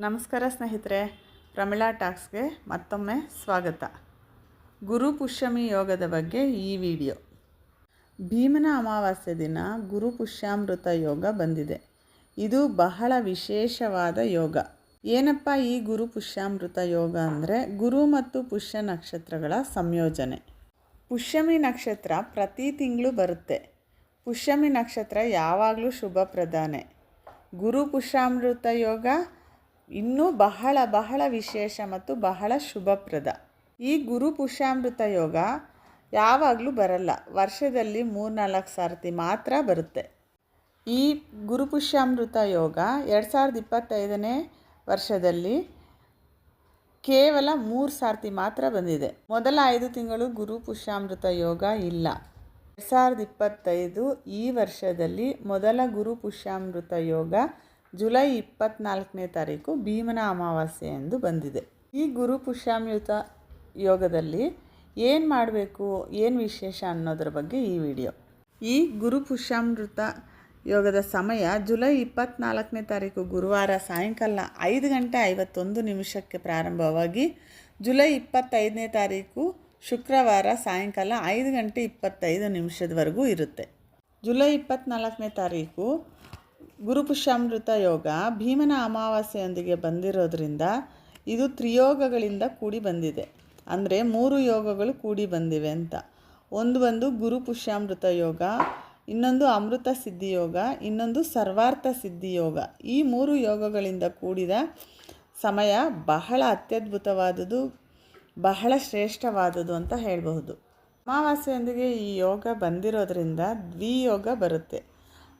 ನಮಸ್ಕಾರ ಸ್ನೇಹಿತರೆ ಪ್ರಮಿಳಾ ಟಾಕ್ಸ್ಗೆ ಮತ್ತೊಮ್ಮೆ ಸ್ವಾಗತ. ಗುರು ಪುಷ್ಯಮಿ ಯೋಗದ ಬಗ್ಗೆ ಈ ವಿಡಿಯೋ. ಭೀಮನ ಅಮಾವಾಸ್ಯೆ ದಿನ ಗುರು ಪುಷ್ಯಾಮೃತ ಯೋಗ ಬಂದಿದೆ. ಇದು ಬಹಳ ವಿಶೇಷವಾದ ಯೋಗ. ಏನಪ್ಪ ಈ ಗುರು ಪುಷ್ಯಾಮೃತ ಯೋಗ ಅಂದರೆ? ಗುರು ಮತ್ತು ಪುಷ್ಯ ನಕ್ಷತ್ರಗಳ ಸಂಯೋಜನೆ. ಪುಷ್ಯಮಿ ನಕ್ಷತ್ರ ಪ್ರತಿ ತಿಂಗಳು ಬರುತ್ತೆ. ಪುಷ್ಯಮಿ ನಕ್ಷತ್ರ ಯಾವಾಗಲೂ ಶುಭ ಪ್ರಧಾನೆ. ಗುರು ಪುಷ್ಯಾಮೃತ ಯೋಗ ಇನ್ನೂ ಬಹಳ ಬಹಳ ವಿಶೇಷ ಮತ್ತು ಬಹಳ ಶುಭಪ್ರದ. ಈ ಗುರು ಪುಷ್ಯಾಮೃತ ಯೋಗ ಯಾವಾಗಲೂ ಬರಲ್ಲ. ವರ್ಷದಲ್ಲಿ ಮೂರ್ನಾಲ್ಕು ಸಾರ್ತಿ ಮಾತ್ರ ಬರುತ್ತೆ. ಈ ಗುರು ಪುಷ್ಯಾಮೃತ ಯೋಗ ಎರಡು ಸಾವಿರದ ಇಪ್ಪತ್ತೈದನೇ ವರ್ಷದಲ್ಲಿ ಕೇವಲ ಮೂರು ಸಾರ್ತಿ ಮಾತ್ರ ಬಂದಿದೆ. ಮೊದಲ ಐದು ತಿಂಗಳು ಗುರು ಪುಷ್ಯಾಮೃತ ಯೋಗ ಇಲ್ಲ. ಎರಡು ಸಾವಿರದ ಇಪ್ಪತ್ತೈದು ಈ ವರ್ಷದಲ್ಲಿ ಮೊದಲ ಗುರು ಪುಷ್ಯಾಮೃತ ಯೋಗ ಜುಲೈ ಇಪ್ಪತ್ನಾಲ್ಕನೇ ತಾರೀಕು ಭೀಮನ ಅಮಾವಾಸ್ಯೆ ಎಂದು ಬಂದಿದೆ. ಈ ಗುರು ಪುಷ್ಯಾಮೃತ ಯೋಗದಲ್ಲಿ ಏನು ಮಾಡಬೇಕು, ಏನು ವಿಶೇಷ ಅನ್ನೋದ್ರ ಬಗ್ಗೆ ಈ ವಿಡಿಯೋ. ಈ ಗುರು ಪುಷ್ಯಾಮೃತ ಯೋಗದ ಸಮಯ ಜುಲೈ ಇಪ್ಪತ್ನಾಲ್ಕನೇ ತಾರೀಕು ಗುರುವಾರ ಸಾಯಂಕಾಲ ಐದು ಗಂಟೆ ಐವತ್ತೊಂದು ನಿಮಿಷಕ್ಕೆ ಪ್ರಾರಂಭವಾಗಿ ಜುಲೈ ಇಪ್ಪತ್ತೈದನೇ ತಾರೀಕು ಶುಕ್ರವಾರ ಸಾಯಂಕಾಲ ಐದು ಗಂಟೆ ಇಪ್ಪತ್ತೈದು ನಿಮಿಷದವರೆಗೂ ಇರುತ್ತೆ. ಜುಲೈ ಇಪ್ಪತ್ತ್ನಾಲ್ಕನೇ ತಾರೀಕು ಗುರುಪುಷ್ಯಾಮೃತ ಯೋಗ ಭೀಮನ ಅಮಾವಾಸ್ಯೆಯೊಂದಿಗೆ ಬಂದಿರೋದ್ರಿಂದ ಇದು ತ್ರಿಯೋಗಗಳಿಂದ ಕೂಡಿ ಬಂದಿದೆ. ಅಂದರೆ ಮೂರು ಯೋಗಗಳು ಕೂಡಿ ಬಂದಿವೆ ಅಂತ. ಒಂದು ಬಂದು ಗುರುಪುಷ್ಯಾಮೃತ ಯೋಗ, ಇನ್ನೊಂದು ಅಮೃತ ಸಿದ್ಧಿ ಯೋಗ, ಇನ್ನೊಂದು ಸರ್ವಾರ್ಥ ಸಿದ್ಧಿ ಯೋಗ. ಈ ಮೂರು ಯೋಗಗಳಿಂದ ಕೂಡಿದ ಸಮಯ ಬಹಳ ಅತ್ಯದ್ಭುತವಾದುದು ಬಹಳ ಶ್ರೇಷ್ಠವಾದುದು ಅಂತ ಹೇಳಬಹುದು. ಅಮಾವಾಸ್ಯೆಯೊಂದಿಗೆ ಈ ಯೋಗ ಬಂದಿರೋದ್ರಿಂದ ದ್ವಿಯೋಗ ಬರುತ್ತೆ.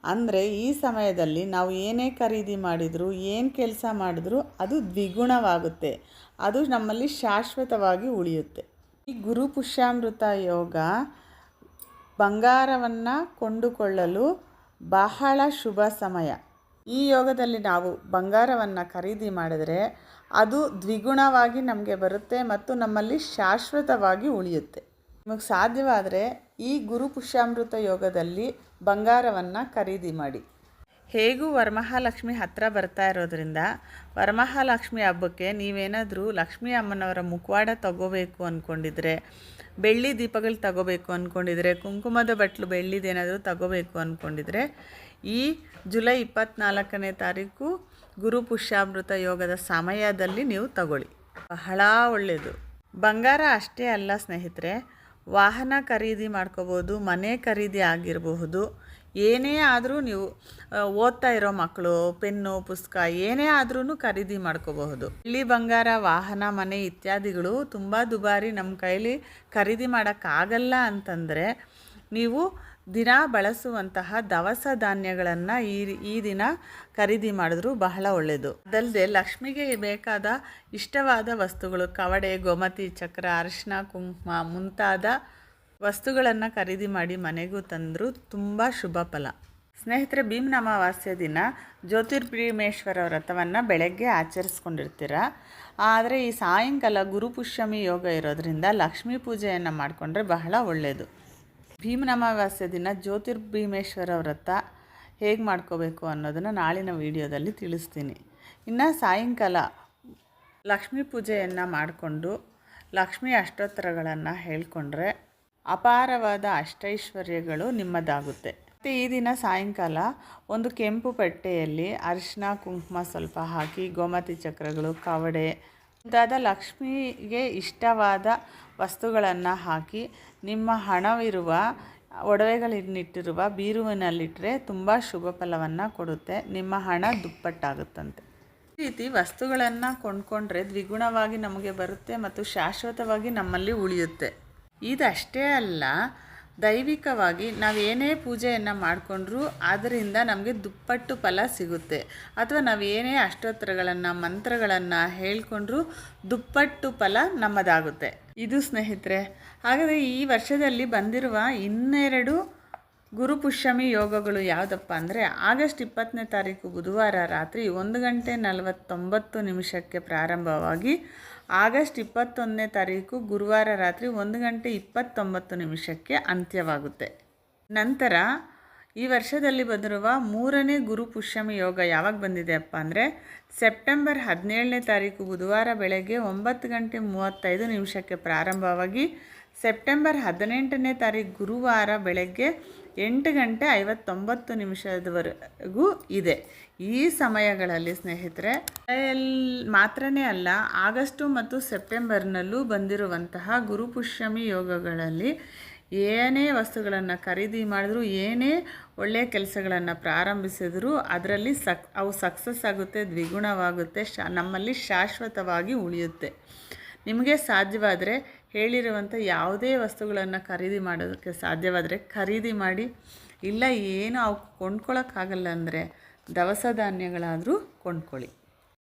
ಅಂದರೆ ಈ ಸಮಯದಲ್ಲಿ ನಾವು ಏನೇ ಖರೀದಿ ಮಾಡಿದರೂ, ಏನು ಕೆಲಸ ಮಾಡಿದ್ರೂ ಅದು ದ್ವಿಗುಣವಾಗುತ್ತೆ. ಅದು ನಮ್ಮಲ್ಲಿ ಶಾಶ್ವತವಾಗಿ ಉಳಿಯುತ್ತೆ. ಈ ಗುರು ಪುಷ್ಯಾಮೃತ ಯೋಗ ಬಂಗಾರವನ್ನು ಕೊಂಡುಕೊಳ್ಳಲು ಬಹಳ ಶುಭ ಸಮಯ. ಈ ಯೋಗದಲ್ಲಿ ನಾವು ಬಂಗಾರವನ್ನು ಖರೀದಿ ಮಾಡಿದರೆ ಅದು ದ್ವಿಗುಣವಾಗಿ ನಮಗೆ ಬರುತ್ತೆ ಮತ್ತು ನಮ್ಮಲ್ಲಿ ಶಾಶ್ವತವಾಗಿ ಉಳಿಯುತ್ತೆ. ನಿಮಗೆ ಸಾಧ್ಯವಾದರೆ ಈ ಗುರು ಪುಷ್ಯಾಮೃತ ಯೋಗದಲ್ಲಿ ಬಂಗಾರವನ್ನು ಖರೀದಿ ಮಾಡಿ. ಹೇಗೂ ವರಮಹಾಲಕ್ಷ್ಮಿ ಹತ್ತಿರ ಬರ್ತಾ ಇರೋದ್ರಿಂದ ವರಮಹಾಲಕ್ಷ್ಮಿ ಹಬ್ಬಕ್ಕೆ ನೀವೇನಾದರೂ ಲಕ್ಷ್ಮೀ ಅಮ್ಮನವರ ಮುಖವಾಡ ತಗೋಬೇಕು ಅಂದ್ಕೊಂಡಿದ್ರೆ ಬೆಳ್ಳಿ ದೀಪಗಳು ತಗೋಬೇಕು ಅಂದ್ಕೊಂಡಿದ್ರೆ ಕುಂಕುಮದ ಬಟ್ಲು ಬೆಳ್ಳಿದೇನಾದರೂ ತಗೋಬೇಕು ಅಂದ್ಕೊಂಡಿದ್ರೆ ಈ ಜುಲೈ ಇಪ್ಪತ್ತ್ನಾಲ್ಕನೇ ತಾರೀಕು ಗುರು ಪುಷ್ಯಾಮೃತ ಯೋಗದ ಸಮಯದಲ್ಲಿ ನೀವು ತಗೊಳ್ಳಿ. ಬಹಳ ಒಳ್ಳೆಯದು ಬಂಗಾರ ಅಷ್ಟೇ ಅಲ್ಲ ಸ್ನೇಹಿತರೆ ವಾಹನ ಖರೀದಿ ಮಾಡ್ಕೋಬೋದು, ಮನೆ ಖರೀದಿ ಆಗಿರಬಹುದು, ಏನೇ ಆದರೂ ನೀವು ಓದ್ತಾ ಇರೋ ಮಕ್ಕಳು ಪೆನ್ನು, ಪುಸ್ತಕ, ಏನೇ ಆದ್ರೂ ಖರೀದಿ ಮಾಡ್ಕೋಬಹುದು. ಇಲ್ಲಿ ಬಂಗಾರ, ವಾಹನ, ಮನೆ ಇತ್ಯಾದಿಗಳು ತುಂಬ ದುಬಾರಿ ನಮ್ಮ ಕೈಲಿ ಖರೀದಿ ಮಾಡೋಕ್ಕಾಗಲ್ಲ ಅಂತಂದರೆ, ನೀವು ದಿನ ಬಳಸುವಂತಹ ದವಸ ಧಾನ್ಯಗಳನ್ನು ಈ ಈ ದಿನ ಖರೀದಿ ಮಾಡಿದ್ರು ಬಹಳ ಒಳ್ಳೆಯದು ಅದಲ್ಲದೆ ಲಕ್ಷ್ಮಿಗೆ ಬೇಕಾದ ಇಷ್ಟವಾದ ವಸ್ತುಗಳು ಕವಡೆ, ಗೋಮತಿ, ಚಕ್ರ ಅರಿಶಿನ ಕುಂಕುಮ ಮುಂತಾದ ವಸ್ತುಗಳನ್ನು ಖರೀದಿ ಮಾಡಿ ಮನೆಗೂ ತಂದರು ತುಂಬ ಶುಭ ಫಲ. ಸ್ನೇಹಿತರೆ ಭೀಮನ ಅಮಾವಾಸ್ಯೆ ದಿನ ಜ್ಯೋತಿರ್ಭೀಮೇಶ್ವರ ವ್ರತವನ್ನು ಬೆಳಗ್ಗೆ ಆಚರಿಸ್ಕೊಂಡಿರ್ತೀರ? ಆದರೆ ಈ ಸಾಯಂಕಾಲ ಗುರುಪುಷ್ಯಮಿ ಯೋಗ ಇರೋದರಿಂದ ಲಕ್ಷ್ಮೀ ಪೂಜೆಯನ್ನು ಮಾಡಿಕೊಂಡ್ರೆ ಬಹಳ ಒಳ್ಳೆಯದು ಭೀಮನ ಅಮಾವಾಸ್ಯೆ ದಿನ ಜ್ಯೋತಿರ್ಭೀಮೇಶ್ವರ ವ್ರತ ಹೇಗೆ ಮಾಡ್ಕೋಬೇಕು ಅನ್ನೋದನ್ನು ನಾಳಿನ ವಿಡಿಯೋದಲ್ಲಿ ತಿಳಿಸ್ತೀನಿ. ಇನ್ನು ಸಾಯಂಕಾಲ ಲಕ್ಷ್ಮೀ ಪೂಜೆಯನ್ನು ಮಾಡಿಕೊಂಡು ಲಕ್ಷ್ಮೀ ಅಷ್ಟೋತ್ತರಗಳನ್ನು ಹೇಳ್ಕೊಂಡ್ರೆ ಅಪಾರವಾದ ಅಷ್ಟೈಶ್ವರ್ಯಗಳು ನಿಮ್ಮದಾಗುತ್ತೆ. ಮತ್ತು ಈ ದಿನ ಸಾಯಂಕಾಲ ಒಂದು ಕೆಂಪು ಪಟ್ಟೆಯಲ್ಲಿ ಅರಿಶಿನ, ಕುಂಕುಮ ಸ್ವಲ್ಪ ಹಾಕಿ ಗೋಮತಿ ಚಕ್ರಗಳು, ಕವಡೆ ಮುಂತಾದ ಲಕ್ಷ್ಮಿಗೆ ಇಷ್ಟವಾದ ವಸ್ತುಗಳನ್ನು ಹಾಕಿ ನಿಮ್ಮ ಹಣವಿರುವ ಒಡವೆಗಳನ್ನಿಟ್ಟಿರುವ ಬೀರುವಿನಲ್ಲಿಟ್ಟರೆ ತುಂಬ ಶುಭ ಫಲವನ್ನು ಕೊಡುತ್ತೆ. ನಿಮ್ಮ ಹಣ ದುಪ್ಪಟ್ಟಾಗುತ್ತಂತೆ. ಈ ರೀತಿ ವಸ್ತುಗಳನ್ನು ಕೊಂಡ್ಕೊಂಡ್ರೆ ದ್ವಿಗುಣವಾಗಿ ನಮಗೆ ಬರುತ್ತೆ ಮತ್ತು ಶಾಶ್ವತವಾಗಿ ನಮ್ಮಲ್ಲಿ ಉಳಿಯುತ್ತೆ. ಇದಷ್ಟೇ ಅಲ್ಲ ದೈವಿಕವಾಗಿ ನಾವು ಏನೇ ಪೂಜೆಯನ್ನು ಮಾಡಿಕೊಂಡ್ರೂ ಅದರಿಂದ ನಮಗೆ ದುಪ್ಪಟ್ಟು ಫಲ ಸಿಗುತ್ತೆ. ಅಥವಾ ನಾವು ಏನೇ ಅಷ್ಟೋತ್ತರಗಳನ್ನು, ಮಂತ್ರಗಳನ್ನು ಹೇಳ್ಕೊಂಡ್ರೂ ದುಪ್ಪಟ್ಟು ಫಲ ನಮ್ಮದಾಗುತ್ತೆ. ಇದು ಸ್ನೇಹಿತರೆ, ಹಾಗಾದರೆ ಈ ವರ್ಷದಲ್ಲಿ ಬಂದಿರುವ ಇನ್ನೆರಡು ಗುರುಪುಷ್ಯಮಿ ಯೋಗಗಳು ಯಾವುದಪ್ಪ ಅಂದರೆ, ಆಗಸ್ಟ್ ಇಪ್ಪತ್ತನೇ ತಾರೀಕು ಬುಧವಾರ ರಾತ್ರಿ ಒಂದು ಗಂಟೆ ನಲವತ್ತೊಂಬತ್ತು ನಿಮಿಷಕ್ಕೆ ಪ್ರಾರಂಭವಾಗಿ ಆಗಸ್ಟ್ ಇಪ್ಪತ್ತೊಂದನೇ ತಾರೀಕು ಗುರುವಾರ ರಾತ್ರಿ ಒಂದು ಗಂಟೆ ಇಪ್ಪತ್ತೊಂಬತ್ತು ನಿಮಿಷಕ್ಕೆ ಅಂತ್ಯವಾಗುತ್ತೆ. ನಂತರ ಈ ವರ್ಷದಲ್ಲಿ ಬಂದಿರುವ ಮೂರನೇ ಗುರು ಪುಷ್ಯಮ ಯೋಗ ಯಾವಾಗ ಬಂದಿದೆ ಅಪ್ಪ ಅಂದರೆ ಸೆಪ್ಟೆಂಬರ್ ಹದಿನೇಳನೇ ತಾರೀಕು ಬುಧವಾರ ಬೆಳಗ್ಗೆ ಒಂಬತ್ತು ಗಂಟೆ ಮೂವತ್ತೈದು ನಿಮಿಷಕ್ಕೆ ಪ್ರಾರಂಭವಾಗಿ ಸೆಪ್ಟೆಂಬರ್ ಹದಿನೆಂಟನೇ ತಾರೀಕು ಗುರುವಾರ ಬೆಳಗ್ಗೆ ಎಂಟು ಗಂಟೆ ಐವತ್ತೊಂಬತ್ತು ನಿಮಿಷದವರೆಗೂ ಇದೆ. ಈ ಸಮಯಗಳಲ್ಲಿ ಸ್ನೇಹಿತರೆ ಮಾತ್ರನೇ ಅಲ್ಲ, ಆಗಸ್ಟು ಮತ್ತು ಸೆಪ್ಟೆಂಬರ್ನಲ್ಲೂ ಬಂದಿರುವಂತಹ ಗುರುಪುಷ್ಯಮಿ ಯೋಗಗಳಲ್ಲಿ ಏನೇ ವಸ್ತುಗಳನ್ನು ಖರೀದಿ ಮಾಡಿದ್ರು, ಏನೇ ಒಳ್ಳೆಯ ಕೆಲಸಗಳನ್ನು ಪ್ರಾರಂಭಿಸಿದ್ರು ಅದರಲ್ಲಿ ಸಕ್, ಅವು ಸಕ್ಸಸ್ ಆಗುತ್ತೆ, ದ್ವಿಗುಣವಾಗುತ್ತೆ, ಶಾ, ನಮ್ಮಲ್ಲಿ ಶಾಶ್ವತವಾಗಿ ಉಳಿಯುತ್ತೆ. ನಿಮಗೆ ಸಾಧ್ಯವಾದರೆ ಹೇಳಿರುವಂಥ ಯಾವುದೇ ವಸ್ತುಗಳನ್ನು ಖರೀದಿ ಮಾಡೋದಕ್ಕೆ ಸಾಧ್ಯವಾದರೆ ಖರೀದಿ ಮಾಡಿ, ಇಲ್ಲ ಏನು ಅವು ಕೊಂಡ್ಕೊಳ್ಳೋಕ್ಕಾಗಲ್ಲ ಅಂದರೆ ದವಸ ಧಾನ್ಯಗಳಾದರೂ ಕೊಂಡ್ಕೊಳ್ಳಿ.